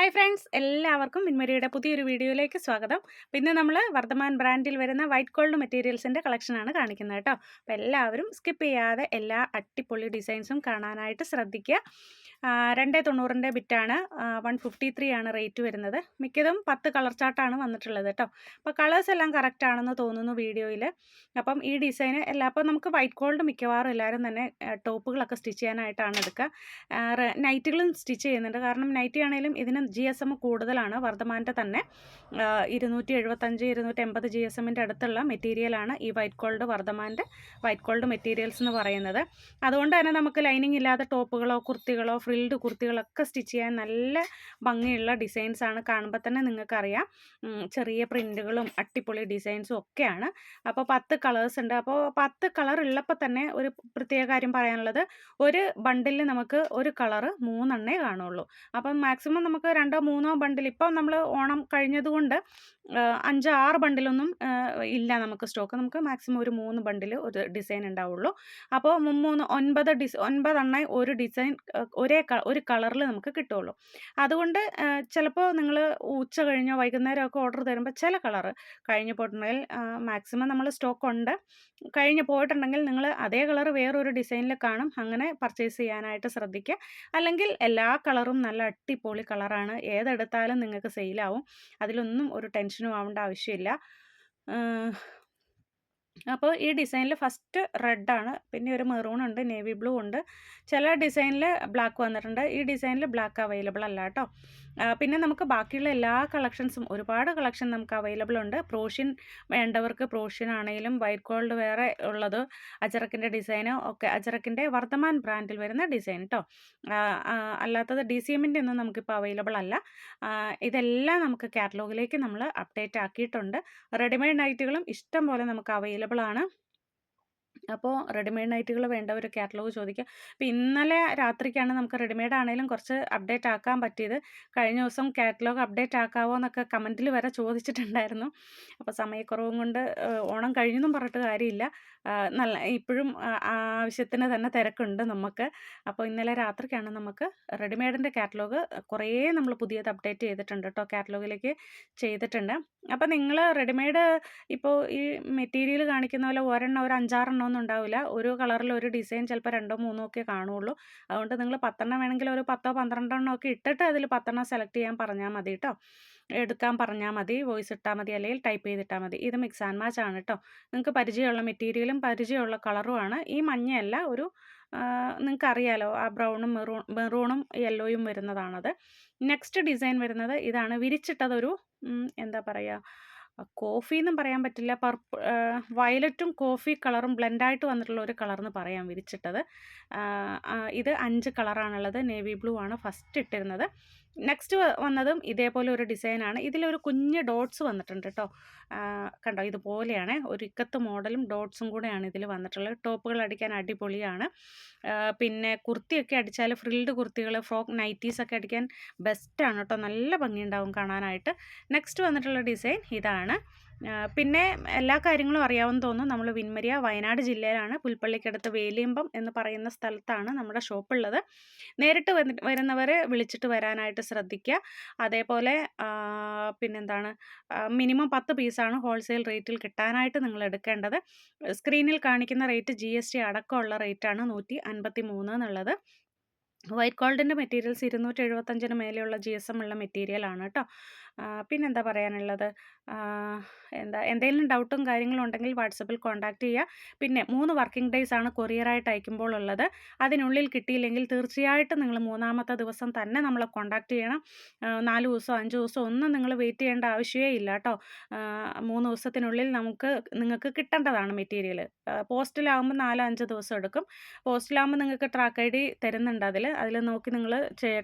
Hi friends എല്ലാവർക്കും മിൻമരിയുടെ പുതിയൊരു വീഡിയോയിലേക്ക് സ്വാഗതം. ഇന്ന് നമ്മൾ വർദ്ധമാൻ ബ്രാൻഡിൽ വരുന്ന വൈറ്റ് ഗോൾഡ് മെറ്റീരിയൽസിന്റെ കളക്ഷനാണ് കാണിക്കുന്നത് കേട്ടോ. അപ്പോൾ എല്ലാവരും സ്കിപ്പ് ചെയ്യാതെ എല്ലാ അട്ടിപ്പൊളി ഡിസൈൻസും കാണാനായിട്ട് ശ്രദ്ധിക്കുക. രണ്ട് തൊണ്ണൂറിന്റെ ബിറ്റാണ് വൺ ഫിഫ്റ്റി ത്രീ ആണ് റേറ്റ് വരുന്നത്. മിക്കതും പത്ത് കളർ ചാർട്ടാണ് വന്നിട്ടുള്ളത് കേട്ടോ. അപ്പോൾ കളേഴ്സ് എല്ലാം കറക്റ്റ് ആണെന്ന് തോന്നുന്നു വീഡിയോയിൽ അപ്പം ഈ ഡിസൈന് എല്ലാം അപ്പോൾ നമുക്ക് വൈറ്റ് ഗോൾഡ് മിക്കവാറും എല്ലാവരും തന്നെ ടോപ്പുകളൊക്കെ സ്റ്റിച്ച് ചെയ്യാനായിട്ടാണ് എടുക്കുക. നൈറ്റുകളും സ്റ്റിച്ച് ചെയ്യുന്നുണ്ട്. കാരണം നൈറ്റി ആണെങ്കിലും ഇതിന് ജി എസ് എം കൂടുതലാണ് വർദ്ധമാന്റെ തന്നെ. ഇരുന്നൂറ്റി എഴുപത്തഞ്ച് ഇരുന്നൂറ്റി എൺപത് ജി എസ് എമ്മിന്റെ അടുത്തുള്ള മെറ്റീരിയലാണ് ഈ വൈറ്റ് ഗോൾഡ് വർദ്ധമാന്റെ വൈറ്റ് ഗോൾഡ് മെറ്റീരിയൽസ് എന്ന് പറയുന്നത്. അതുകൊണ്ട് തന്നെ നമുക്ക് ലൈനിങ് ഇല്ലാത്ത ടോപ്പുകളോ കുർത്തികളോ ഫ്രിൽഡ് കുർത്തികളൊക്കെ സ്റ്റിച്ച് ചെയ്യാൻ നല്ല ഭംഗിയുള്ള ഡിസൈൻസ് ആണ് കാണുമ്പോൾ തന്നെ നിങ്ങൾക്കറിയാം. ചെറിയ പ്രിന്റുകളും അട്ടിപ്പൊളി ഡിസൈൻസും ഒക്കെയാണ്. അപ്പോൾ പത്ത് കളേഴ്സ് ഉണ്ട്. അപ്പോൾ പത്ത് കളർ ഉള്ളപ്പോൾ തന്നെ ഒരു പ്രത്യേക കാര്യം പറയാനുള്ളത്. ഒരു ബണ്ടിൽ നമുക്ക് ഒരു കളർ മൂന്നെണ്ണേ കാണുള്ളൂ. അപ്പം മാക്സിമം നമുക്ക് രണ്ടോ മൂന്നോ ബണ്ടിൽ ഇപ്പം നമ്മൾ ഓണം കഴിഞ്ഞതുകൊണ്ട് അഞ്ച് ആറ് ബണ്ടിലൊന്നും ഇല്ല നമുക്ക് സ്റ്റോക്ക് നമുക്ക് മാക്സിമം ഒരു മൂന്ന് ബണ്ടിൽ ഒരു ഡിസൈൻ ഉണ്ടാവുള്ളൂ. അപ്പോൾ മൂന്ന് ഒൻപത് ഡിസ് ഒൻപതെണ്ണായി ഒരു ഡിസൈൻ ഒരേ ഒരു കളറിൽ നമുക്ക് കിട്ടുള്ളൂ. അതുകൊണ്ട് ചിലപ്പോൾ നിങ്ങൾ ഉച്ച കഴിഞ്ഞോ വൈകുന്നേരമൊക്കെ ഓർഡർ തരുമ്പോൾ ചില കളറ് കഴിഞ്ഞ് പോയിട്ടുണ്ടെങ്കിൽ മാക്സിമം നമ്മൾ സ്റ്റോക്ക് ഉണ്ട്. കഴിഞ്ഞ് പോയിട്ടുണ്ടെങ്കിൽ നിങ്ങൾ അതേ കളർ വേറൊരു ഡിസൈനിൽ കാണും. അങ്ങനെ പർച്ചേസ് ചെയ്യാനായിട്ട് ശ്രദ്ധിക്കുക. അല്ലെങ്കിൽ എല്ലാ കളറും നല്ല അടിപൊളി കളറാണ് ഏതെടുത്താലും നിങ്ങൾക്ക് സെയിലാവും. അതിലൊന്നും ഒരു ടെൻഷനും ആവേണ്ട ആവശ്യമില്ല. അപ്പോൾ ഈ ഡിസൈനിൽ ഫസ്റ്റ് റെഡാണ് പിന്നെ ഒരു മെറൂൺ ഉണ്ട് നേവി ബ്ലൂ ഉണ്ട്. ചില ഡിസൈനിൽ ബ്ലാക്ക് വന്നിട്ടുണ്ട്. ഈ ഡിസൈനിൽ ബ്ലാക്ക് അവൈലബിൾ അല്ല കേട്ടോ. പിന്നെ നമുക്ക് ബാക്കിയുള്ള എല്ലാ കളക്ഷൻസും ഒരുപാട് കളക്ഷൻ നമുക്ക് അവൈലബിൾ ഉണ്ട്. പ്രോഷ്യൻ വേണ്ടവർക്ക് പ്രോഷ്യൻ ആണെങ്കിലും വൈറ്റ് ഗോൾഡ് വേറെ ഉള്ളത് അജറക്കിന്റെ ഡിസൈന് ഒക്കെ അജറക്കിന്റെ വർദ്ധമാൻ ബ്രാൻഡിൽ വരുന്ന ഡിസൈൻ കേട്ടോ അല്ലാത്തത് ഡി സി എമ്മിന്റെ ഒന്നും നമുക്കിപ്പോൾ അവൈലബിൾ അല്ല. ഇതെല്ലാം നമുക്ക് കാറ്റലോഗിലേക്ക് നമ്മൾ അപ്ഡേറ്റ് ആക്കിയിട്ടുണ്ട്. റെഡിമെയ്ഡ് നൈറ്റുകളും ഇഷ്ടം പോലെ നമുക്ക് അവൈലബിൾ ആണ്. അപ്പോൾ റെഡിമെയ്ഡ് നൈറ്റുകൾ വേണ്ടവർ കാറ്റലോഗ് ചോദിക്കുക അപ്പോൾ ഇന്നലെ രാത്രിക്കാണ് നമുക്ക് റെഡിമെയ്ഡ് ആണെങ്കിലും കുറച്ച് അപ്ഡേറ്റ് ആക്കാൻ പറ്റിയത്. കഴിഞ്ഞ ദിവസം കാറ്റലോഗ് അപ്ഡേറ്റ് ആക്കാവോ എന്നൊക്കെ കമന്റിൽ വരെ ചോദിച്ചിട്ടുണ്ടായിരുന്നു. അപ്പോൾ സമയക്കുറവും കൊണ്ട് ഓണം കഴിഞ്ഞെന്നും പറഞ്ഞിട്ട് കാര്യമില്ല. നല്ല ഇപ്പോഴും ആവശ്യത്തിന് തന്നെ തിരക്കുണ്ട് നമുക്ക്. അപ്പോൾ ഇന്നലെ രാത്രിക്കാണ് നമുക്ക് റെഡിമെയ്ഡിന്റെ കാറ്റലോഗ് കുറേ നമ്മൾ പുതിയത് അപ്ഡേറ്റ് ചെയ്തിട്ടുണ്ട് കേട്ടോ കാറ്റലോഗിലേക്ക് ചെയ്തിട്ടുണ്ട്. അപ്പോൾ നിങ്ങൾ റെഡിമെയ്ഡ് ഇപ്പോൾ ഈ മെറ്റീരിയൽ കാണിക്കുന്ന പോലെ ഒരെണ്ണം ഒരു അഞ്ചാറെണ്ണം ഒന്നും ഉണ്ടാവില്ല ഒരു കളറിൽ ഒരു ഡിസൈൻ ചിലപ്പോൾ രണ്ടോ മൂന്നോ ഒക്കെ കാണുള്ളൂ. അതുകൊണ്ട് നിങ്ങൾ പത്തെണ്ണം വേണമെങ്കിൽ ഒരു പത്തോ പന്ത്രണ്ടെണ്ണം ഒക്കെ ഇട്ടിട്ട് അതിൽ പത്തെണ്ണം സെലക്ട് ചെയ്യാൻ പറഞ്ഞാൽ മതി കേട്ടോ എടുക്കാൻ പറഞ്ഞാൽ മതി വോയിസ് ഇട്ടാൽ മതി അല്ലെങ്കിൽ ടൈപ്പ് ചെയ്തിട്ടാൽ മതി. ഇത് മിക്സ് ആൻഡ് മാച്ച് ആണ് കേട്ടോ നിങ്ങൾക്ക് പരിചയമുള്ള മെറ്റീരിയലും പരിചയമുള്ള കളറുമാണ് ഈ മഞ്ഞയല്ല ഒരു നിങ്ങൾക്ക് അറിയാലോ ആ ബ്രൗണും മെറൂൺ മെറൂണും യെല്ലോയും വരുന്നതാണത്. നെക്സ്റ്റ് ഡിസൈൻ വരുന്നത് ഇതാണ്. വിരിച്ചിട്ടതൊരു എന്താ പറയുക കോഫി എന്നും പറയാൻ പറ്റില്ല. പർപ്പ് വയലറ്റും കോഫി കളറും ബ്ലെൻഡായിട്ട് വന്നിട്ടുള്ള ഒരു കളർ എന്ന് പറയാം വിരിച്ചിട്ടത്. ഇത് അഞ്ച് കളറാണുള്ളത്. നേവി ബ്ലൂ ആണ് ഫസ്റ്റ് ഇട്ടിരുന്നത്. നെക്സ്റ്റ് വന്നതും ഇതേപോലെ ഒരു ഡിസൈനാണ്. ഇതിലൊരു കുഞ്ഞ് ഡോട്ട്സ് വന്നിട്ടുണ്ട് കേട്ടോ കണ്ടോ ഇതുപോലെയാണ്. ഒരു ഇക്കത്ത് മോഡലും ഡോട്ട്സും കൂടെയാണ് ഇതിൽ വന്നിട്ടുള്ളത്. ടോപ്പുകൾ അടിക്കാൻ അടിപൊളിയാണ്. പിന്നെ കുർത്തിയൊക്കെ അടിച്ചാൽ ഫ്രിൽഡ് കുർത്തികൾ ഫ്രോക്ക് നൈറ്റീസൊക്കെ അടിക്കാൻ ബെസ്റ്റാണ് കേട്ടോ നല്ല ഭംഗിയുണ്ടാവും കാണാനായിട്ട്. നെക്സ്റ്റ് വന്നിട്ടുള്ള ഡിസൈൻ ഇതാണ്. പിന്നെ എല്ലാ കാര്യങ്ങളും അറിയാമെന്ന് തോന്നുന്നു നമ്മൾ വിൻമരിയ വയനാട് ജില്ലയിലാണ്. പുൽപ്പള്ളിക്കടുത്ത് വേലിയമ്പം എന്ന് പറയുന്ന സ്ഥലത്താണ് നമ്മുടെ ഷോപ്പ് ഉള്ളത് നേരിട്ട് വരുന്നവരെ വിളിച്ചിട്ട് വരാനായിട്ട് ശ്രദ്ധിക്കുക അതേപോലെ പിന്നെന്താണ് മിനിമം പത്ത് പീസാണ് ഹോൾസെയിൽ റേറ്റിൽ കിട്ടാനായിട്ട് നിങ്ങൾ എടുക്കേണ്ടത്. സ്ക്രീനിൽ കാണിക്കുന്ന റേറ്റ് ജി എസ് ടി അടക്കമുള്ള റേറ്റാണ് നൂറ്റി അൻപത്തി മൂന്ന് എന്നുള്ളത്. വൈറ്റ് ഗോൾഡിന്റെ മെറ്റീരിയൽസ് ഇരുന്നൂറ്റി എഴുപത്തഞ്ചിന് മേലെയുള്ള ജി എസ് എം ഉള്ള മെറ്റീരിയലാണ് കേട്ടോ. പിന്നെന്താ പറയാനുള്ളത്? എന്താ എന്തെങ്കിലും ഡൗട്ടും കാര്യങ്ങളും ഉണ്ടെങ്കിൽ വാട്സപ്പിൽ കോൺടാക്റ്റ് ചെയ്യുക. പിന്നെ മൂന്ന് വർക്കിംഗ് ഡേയ്സ് ആണ് കൊറിയറായിട്ട് അയക്കുമ്പോൾ ഉള്ളത് അതിനുള്ളിൽ കിട്ടിയില്ലെങ്കിൽ തീർച്ചയായിട്ടും നിങ്ങൾ മൂന്നാമത്തെ ദിവസം തന്നെ നമ്മളെ കോൺടാക്റ്റ് ചെയ്യണം. നാല് ദിവസം അഞ്ച് ദിവസം ഒന്നും നിങ്ങൾ വെയിറ്റ് ചെയ്യേണ്ട ആവശ്യമേ ഇല്ല കേട്ടോ. മൂന്ന് ദിവസത്തിനുള്ളിൽ നമുക്ക് നിങ്ങൾക്ക് കിട്ടേണ്ടതാണ് മെറ്റീരിയൽ. പോസ്റ്റിലാകുമ്പോൾ നാലോ അഞ്ച് ദിവസം എടുക്കും. പോസ്റ്റിലാകുമ്പോൾ നിങ്ങൾക്ക് ട്രാക്ക് ഐ ഡി തരുന്നുണ്ട് അതിൽ. അതിൽ നോക്കി നിങ്ങൾ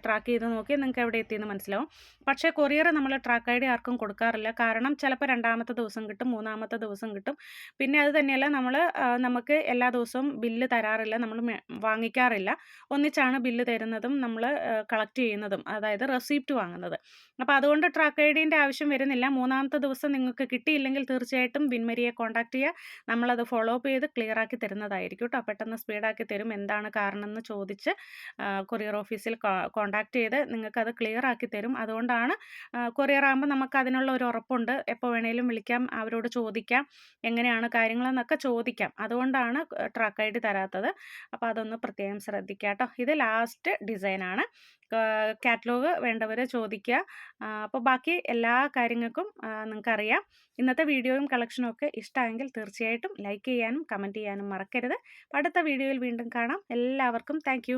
ട്രാക്ക് ചെയ്ത് നോക്കി നിങ്ങൾക്ക് എവിടെ എത്തിയെന്ന് മനസ്സിലാവും. പക്ഷേ കൊറിയർ നമ്മൾ ട്രാക്ക് ഐ ഡി ആർക്കും കൊടുക്കാറില്ല. കാരണം ചിലപ്പോൾ രണ്ടാമത്തെ ദിവസം കിട്ടും മൂന്നാമത്തെ ദിവസം കിട്ടും. പിന്നെ അത് തന്നെയല്ല നമ്മൾ നമുക്ക് എല്ലാ ദിവസവും ബില്ല് തരാറില്ല നമ്മൾ വാങ്ങിക്കാറില്ല. ഒന്നിച്ചാണ് ബില്ല് തരുന്നതും നമ്മൾ കളക്ട് ചെയ്യുന്നതും അതായത് റെസിപ്റ്റ് വാങ്ങുന്നത്. അപ്പോൾ അതുകൊണ്ട് ട്രാക്ക് ഐ ഡീന്റെ ആവശ്യം വരുന്നില്ല. മൂന്നാമത്തെ ദിവസം നിങ്ങൾക്ക് കിട്ടിയില്ലെങ്കിൽ തീർച്ചയായിട്ടും വിൻമരിയെ കോൺടാക്ട് ചെയ്യുക. നമ്മളത് ഫോളോ അപ്പ് ചെയ്ത് ക്ലിയർ ആക്കി തരുന്നതായിരിക്കും കേട്ടോ. പെട്ടെന്ന് സ്പീഡാക്കി തരും. എന്താണ് കാരണം എന്ന് ചോദിച്ച് കൊറിയർ ഓഫീസിൽ കോൺടാക്ട് ചെയ്ത് നിങ്ങൾക്കത് ക്ലിയർ ആക്കി തരും. അതുകൊണ്ടാണ് കൊറിയർ ആകുമ്പോൾ നമുക്ക് അതിനുള്ള ഒരു ഉറപ്പുണ്ട്. എപ്പോൾ വേണേലും വിളിക്കാം അവരോട് ചോദിക്കാം എങ്ങനെയാണ് കാര്യങ്ങളെന്നൊക്കെ ചോദിക്കാം. അതുകൊണ്ടാണ് ട്രാക്ക് ഐ ഡി തരാത്തത്. അപ്പോൾ അതൊന്ന് പ്രത്യേകം ശ്രദ്ധിക്കുക കേട്ടോ. ഇത് ലാസ്റ്റ് ഡിസൈനാണ്. കാറ്റലോഗ് വേണ്ടവർ ചോദിക്കുക. അപ്പോൾ ബാക്കി എല്ലാ കാര്യങ്ങൾക്കും നിങ്ങൾക്കറിയാം. ഇന്നത്തെ വീഡിയോയും കളക്ഷനും ഒക്കെ ഇഷ്ടമെങ്കിൽ തീർച്ചയായിട്ടും ലൈക്ക് ചെയ്യാനും കമന്റ് ചെയ്യാനും മറക്കരുത്. അടുത്ത വീഡിയോയിൽ വീണ്ടും കാണാം. എല്ലാവർക്കും താങ്ക്